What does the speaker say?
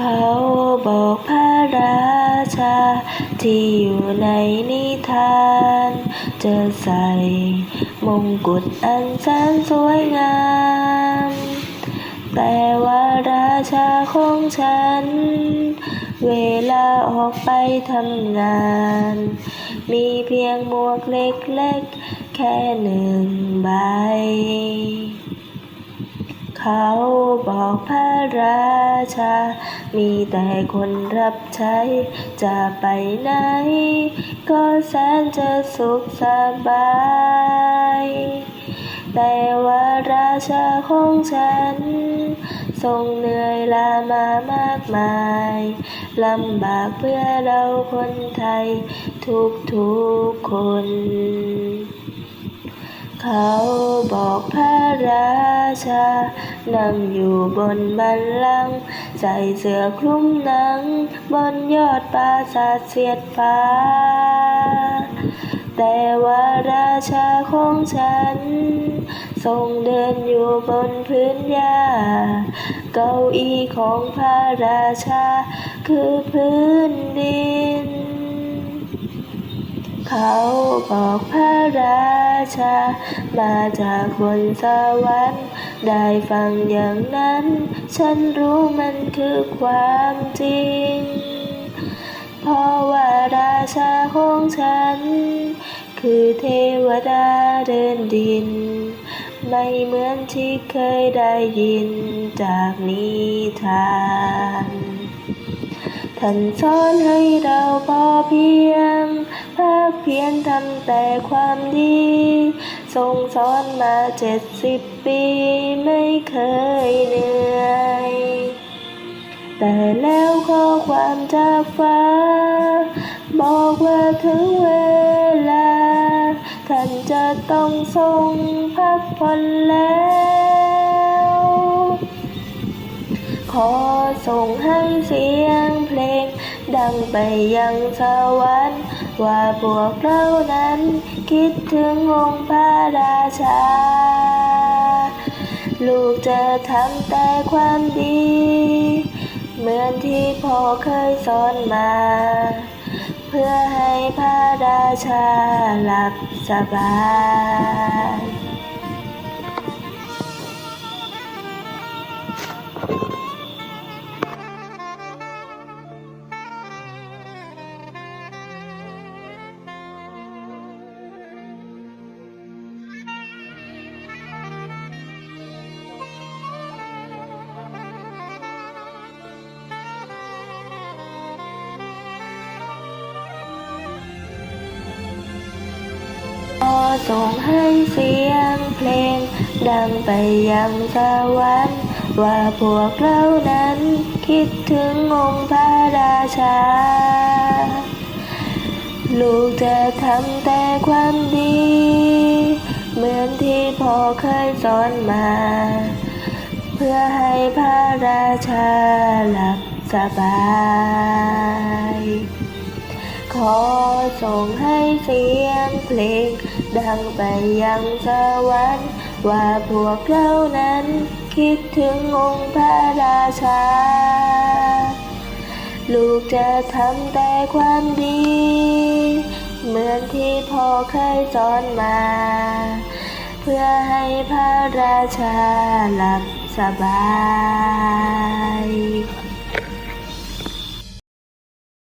เขาบอกพระราชา ที่อยู่ในนิทาน จะใส่มงกุฎอันแสนสวยงาม แต่ว่าราชาของฉัน เวลาออกไปทำงาน มีเพียงหมวกเล็กๆ แค่หนึ่งใบ เขาบอกพระราชา มีแต่คนรับใช้ จะไปไหน ก็แสนจะสุขสบาย แต่ว่าราชาของฉัน ทรงเหนื่อยลามามากมายลำบากเพื่อเราคนไทย ทุกทุกคน เขาบอกพระราชา นั่งอยู่บนบัลลังก์ใส่เสื้อคลุมหนัง บนยอดปราสาทเสียดฟ้า แต่ว่าราชาของฉัน ทรงเดินอยู่บนพื้นหญ้า เก้าอี้ของพระราชา คือพื้นดิน เขาบอกพระรา ชา มาจากบนสวรรค์ ได้ฟังอย่างนั้น ฉันรู้มันคือความจริง เพราะว่าราชาของฉัน คือเทวดาเดินดิน ไม่เหมือนที่เคยได้ยินจากนิทาน ท่านสอนให้เราพอเพียงภาคเพียรทำแต่ความดี ทรงสอนมาเจ็ดสิบปีไม่เคยเหนื่อย แต่แล้วข้อความจากฟ้า บอกว่าถึงเวลา ท่านจะต้องทรงพักผ่อนแล้ว ขอส่งให้เสียงเพลง ดังไปยังสวรรค์ว่าพวกเรานั้น คิดถึงองค์พระราชา ลูกจะทำแต่ความดี เหมือนที่พ่อเคยสอนมา เพื่อให้พระราชาหลับสบาย ขอส่งให้เสียงเพลง ดังไปยังสวรรค์ว่าพวกเรานั้นคิดถึงองค์พระราชา ลูกจะทำแต่ความดี เหมือนที่พ่อเคยสอนมา เพื่อให้พระราชาหลับสบายขอส่งให้เสียงเพลง ดังไปยังสวรรค์ว่าพวกเรานั้นคิดถึงองค์พระราชา ลูกจะทำแต่ความดี เหมือนที่พ่อเคยสอนมา เพื่อให้พระราชาหลับสบาย